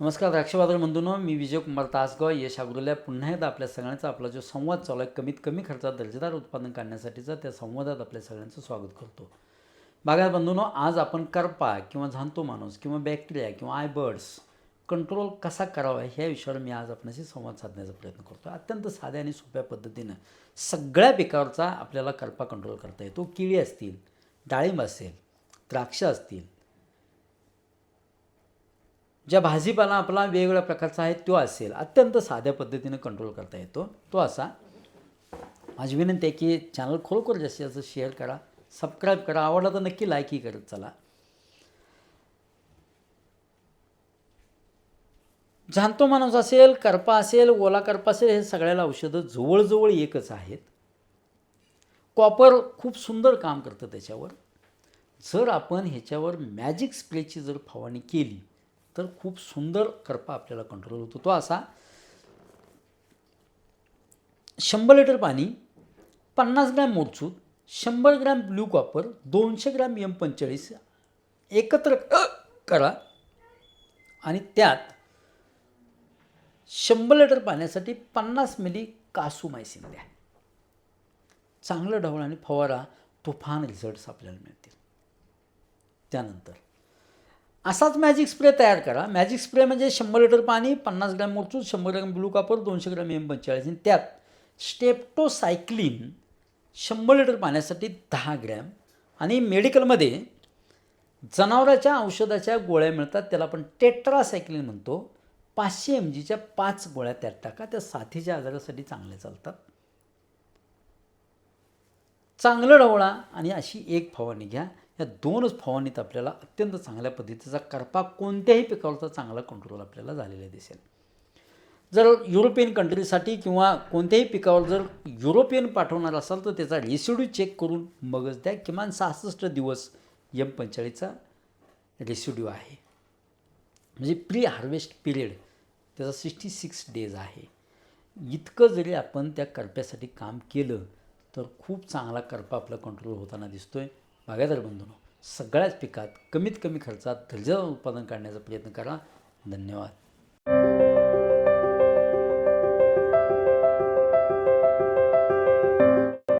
नमस्कार द्राक्षबाजार बंधूंनो. मी विजयकुमार तासगाव. यश आगुरल्या पुन्हा एकदा आपल्या सगळ्यांचा आपला जो संवाद चालू आहे कमीत कमी खर्चात दर्जेदार उत्पादन काढण्यासाठीचा त्या संवादात आपल्या सगळ्यांचं स्वागत करतो. बागायत बंधूंनो आज आपण करपा किंवा झांतो माणूस किंवा बॅक्टेरिया किंवा आयबर्ड्स कंट्रोल कसा करावा ह्या विषयावर मी आज आपणाशी संवाद साधण्याचा प्रयत्न करतो. अत्यंत साध्या आणि सोप्या पद्धतीनं सगळ्या पिकावरचा आपल्याला करपा कंट्रोल करता येतो. केळी असतील डाळिंब असेल द्राक्ष असतील ज्या भाजीपाला आपला वेगवेगळ्या प्रकारचा आहे तो असेल. अत्यंत साध्या पद्धतीनं कंट्रोल करता येतो. तो असा. माझी विनंती आहे की चॅनल खरोखर जास्तीत जास्त शेअर करा सबस्क्राईब करा. आवडला तर नक्की लाईकही करत चला. जाणतो माणूस असेल करपा असेल ओला करपा असेल हे सगळ्याला औषधं जवळजवळ एकच आहेत. कॉपर खूप सुंदर काम करतं त्याच्यावर. जर आपण ह्याच्यावर मॅजिक स्प्रेची जर फवारणी केली तर खूप सुंदर करपा आपल्याला कंट्रोल होतो. तो असा शंभर लिटर पाणी पन्नास ग्रॅम मोरचूत शंभर ग्रॅम ब्ल्यू कॉपर दोनशे ग्रॅम एम पंचेचाळीस एकत्र करा. आणि त्यात शंभर लिटर पाण्यासाठी पन्नास मिली कासूमायसिन द्या. चांगलं ढवळ आणि फवारा तुफान रिझल्ट्स आपल्याला मिळतील. त्यानंतर असाच मॅजिक स्प्रे तयार करा. मॅजिक स्प्रे म्हणजे शंभर लिटर पाणी पन्नास ग्रॅम मोरचूत शंभर ग्रॅम ब्लू कापर दोनशे ग्रॅम एम पंचेचाळीस. आणि त्यात स्टेप्टोसायक्लिन शंभर लिटर पाण्यासाठी दहा ग्रॅम. आणि मेडिकलमध्ये जनावराच्या औषधाच्या गोळ्या मिळतात. त्याला आपण टेट्रासायक्लिन म्हणतो. पाचशे एम जीच्या पाच गोळ्या त्यात टाका. त्या साथीच्या आजारासाठी चांगल्या चालतात. चांगलं ढवळा आणि अशी एक फवारणी घ्या. या दोनच फवारणीत आपल्याला अत्यंत चांगल्या पद्धतीचा करपा कोणत्याही पिकावरचा चांगला कंट्रोल आपल्याला झालेला दिसेल. जर युरोपियन कंट्रीसाठी किंवा कोणत्याही पिकावर जर युरोपियन पाठवणार असाल तर त्याचा रेसिड्यू चेक करून मगच द्या. किमान सहासष्ट दिवस यम पंचाळीचा रेसिड्यू आहे. म्हणजे प्री हार्वेस्ट पिरियड त्याचा सिक्स्टी सिक्स डेज आहे. इतकं जरी आपण त्या करप्यासाठी काम केलं तर खूप चांगला करपा आपला कंट्रोल होताना दिसतो आहे बागायदार बंधून सगळ्याच पिकात कमीत कमी खर्चात दर्जेदार उत्पादन काढण्याचा प्रयत्न करा. धन्यवाद.